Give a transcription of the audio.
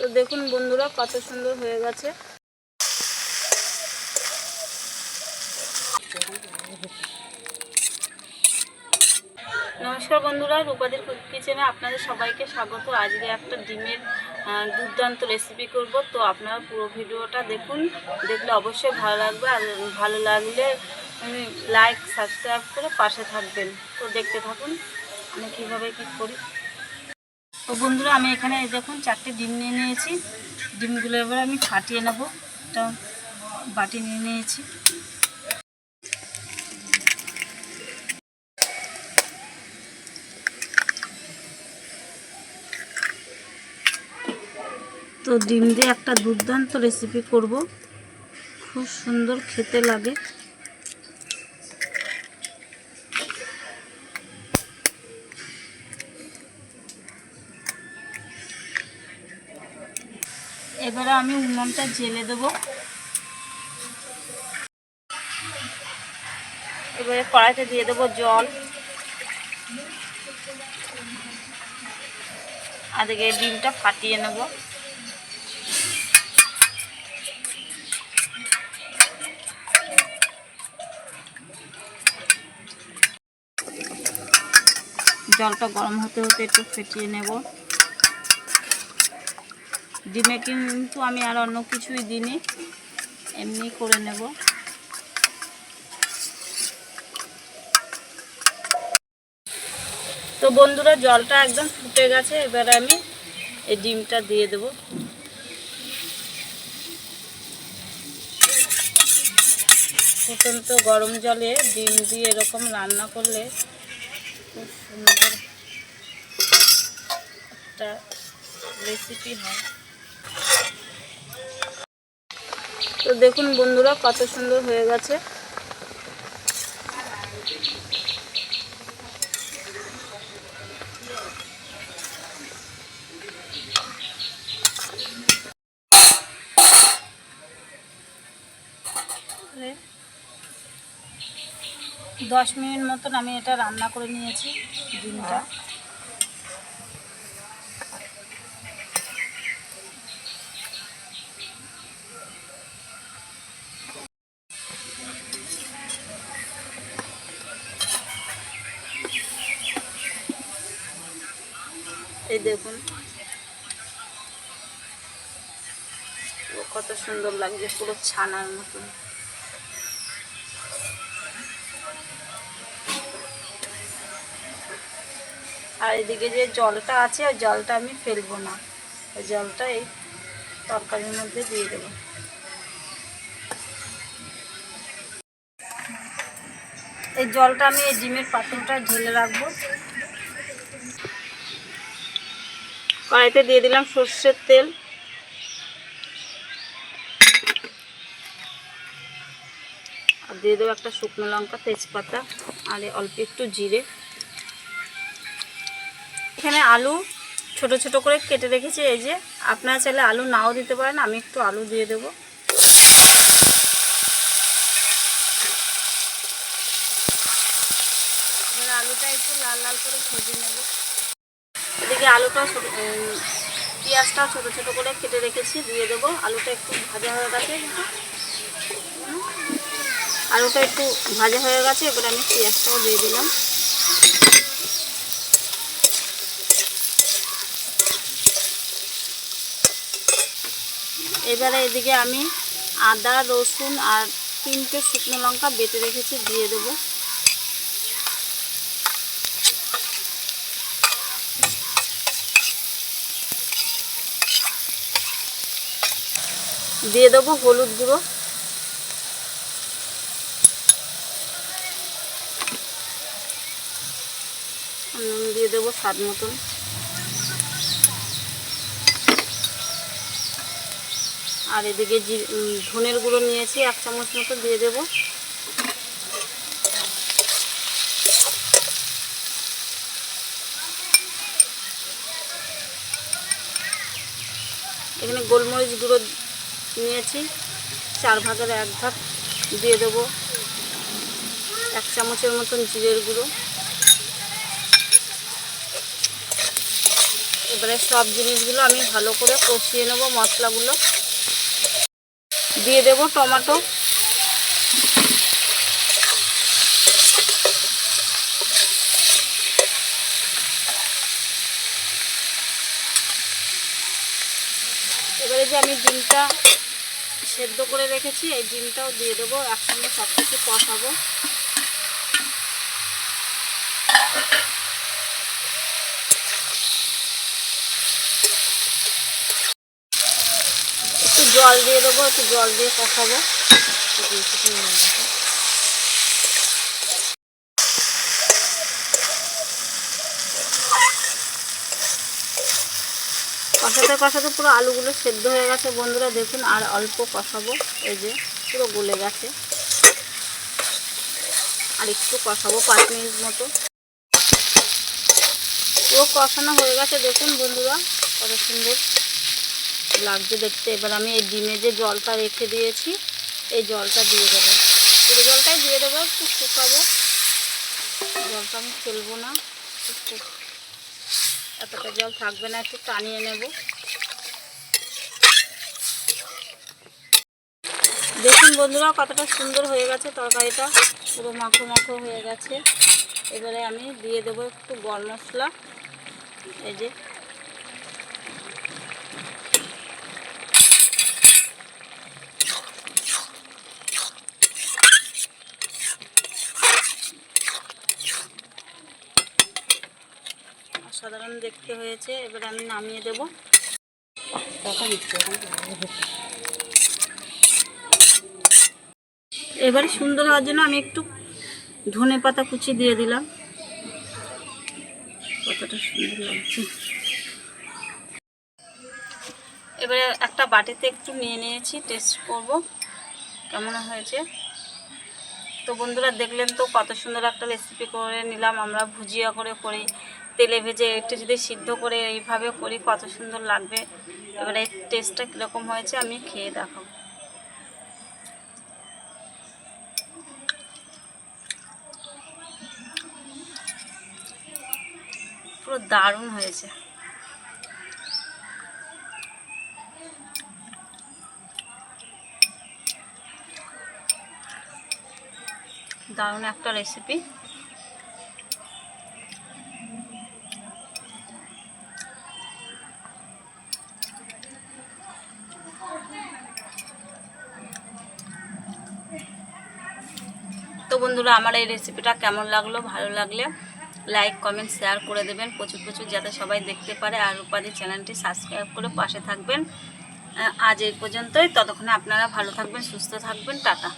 তো দেখুন বন্ধুরা, কত সুন্দর হয়ে গেছে। নমস্কার বন্ধুরা, রূপাদের কিচেনে আপনাদের সবাইকে স্বাগত। আজকে একটা ডিমের দুর্দান্ত রেসিপি করব। তো আপনারা পুরো ভিডিওটা দেখুন, দেখলে অবশ্যই ভালো লাগবে। আর ভালো লাগলে লাইক সাবস্ক্রাইব করে পাশে থাকবেন। তো দেখতে থাকুন, আমি কীভাবে কী করি। তো বন্ধুরা, আমি এখানে দেখুন চারটে ডিম নিয়ে নিয়েছি। ডিমগুলো এবার আমি ফাটিয়ে নেব। একটা বাটি নিয়ে নিয়েছি। তো ডিম দিয়ে একটা দুর্দান্ত রেসিপি করব। খুব সুন্দর খেতে লাগে। এবারে আমি উনুনটা জেলে দেবো। এবারে কড়াইতে দিয়ে দেবো জল। আদিকে ডিমটা ফাটিয়ে নেব। জলটা গরম হতে হতে একটু ফেটিয়ে নেব। ডিমে কিন্তু আমি আর অন্য কিছুই দিইনি, এমনি করে নেব। তো বন্ধুরা, জলটা একদম ফুটে গেছে, এবারে আমি এই ডিমটা দিয়ে দেব। ফুটন্ত গরম জলে ডিম দিয়ে এরকম রান্না করলে খুব সুন্দর একটা রেসিপি হয়। তো দেখুন বন্ধুরা, কত সুন্দর হয়ে গেছে। দশ মিনিট মতন আমি এটা রান্না করে নিয়েছি, ডিমটা। দেখুন। কত সুন্দর লাগছে, পুরো ছানার মতন। আর এদিকে যে জলটা আছে ওই জলটা আমি ফেলব না। ওই জলটা এই তরকারির মধ্যে দিয়ে দেবো। এই জলটা আমি এই ডিমের পাত্রটা ঢেলে রাখব। কড়াইতে দিয়ে দিলাম সর্ষের তেল। আর দিয়ে দেবো একটা শুকনো লঙ্কা, তেজপাতা, আর অল্প একটু জিরে। এখানে আলু ছোট ছোট করে কেটে রেখেছি, এই যে আপনারা চাইলে আলু নাও দিতে পারেন, আমি একটু আলু দিয়ে দেবো। আলুটা একটু লাল লাল করে ভেজে নেব। এদিকে আলুটা পেঁয়াজটা ছোট ছোট করে কেটে রেখেছি, দিয়ে দেবো। আলুটা একটু ভাজা হয়ে গেছে আলুটা একটু ভাজা হয়ে গেছে, এবার আমি পেঁয়াজটাও দিয়ে দিলাম। এবারে এদিকে আমি আদা, রসুন আর তিনটে শুকনো লঙ্কা বেটে রেখেছি, দিয়ে দেবো। দিয়ে দেবো, হলুদ গুঁড়ো। নুন দিয়ে দেবো স্বাদ মতন। আর এদিকে ধনের গুঁড়ো নিয়েছি, এক চামচ মতো দিয়ে দেবো। এখানে গোলমরিচ গুঁড়ো নিয়েছি। চার ভাগের এক ভাগ দিয়ে দেবো। এক চামচের মতন জিরের গুঁড়ো। এবারে সব জিনিসগুলো আমি ভালো করে কষিয়ে নেব মশলাগুলো। দিয়ে দেব টমেটো। এবারে যে আমি ডিমটা সেদ্ধ করে রেখেছি, এই ডিমটাও দিয়ে দেবো, একসঙ্গে সব কিছু কষাবো। একটু জল দিয়ে দেবো, একটু জল দিয়ে কষাবো। কষাতে কষাতে পুরো আলুগুলো সেদ্ধ হয়ে গেছে বন্ধুরা, দেখুন, আর অল্প কষাবো, এই যে পুরো গলে গেছে। আর একটু কষাবো পাঁচ মিনিট মতো। পুরো কষানো হয়ে গেছে, দেখুন বন্ধুরা, কত সুন্দর লাগছে দেখতে। এবার আমি এই ডিমে যে জলটা রেখে দিয়েছি, এই জলটা দিয়ে দেবো। পুরো জলটাই দিয়ে দেবো, একটু শুকাবো। জলটা আমি ফেলব না, একটু এতটা জল থাকবে না, একটু টানিয়ে নেব। দেখুন বন্ধুরা, কতটা সুন্দর হয়ে গেছে তরকারিটা। পুরো মাখো মাখো হয়ে গেছে। এবারে আমি দিয়ে দেবো একটু গরম মশলা। এই যে অসাধারণ দেখতে হয়েছে, এবার আমি নামিয়ে দেব। এবারে সুন্দর হওয়ার জন্য আমি একটু ধনে পাতা কুচি দিয়ে দিলাম। কতটা সুন্দর লাগছে। এবারে একটা বাটিতে একটু নিয়ে নিয়েছি, টেস্ট করব কেমন হয়েছে। তো বন্ধুরা দেখলেন তো কত সুন্দর একটা রেসিপি করে নিলাম, আমরা ভুজিয়া করে করি। তেলে ভেজে একটু যদি সিদ্ধ করে এইভাবে করি, কত সুন্দর লাগবে। এবারে টেস্টটা কীরকম হয়েছে আমি খেয়ে দেখাবো। পুরো দারুণ হয়েছে। দারুণ একটা রেসিপি তো বন্ধুরা, আমার এই রেসিপিটা কেমন লাগল? ভালো লাগলে লাইক কমেন্ট শেয়ার করে দেবেন। প্রচুর প্রচুর যাতে সবাই দেখতে পারে। আর উপাধি চ্যানেলটি সাবস্ক্রাইব করে পাশে থাকবেন। আজ এই পর্যন্তই। ততক্ষণে আপনারা ভালো থাকবেন, সুস্থ থাকবেন। টাটা।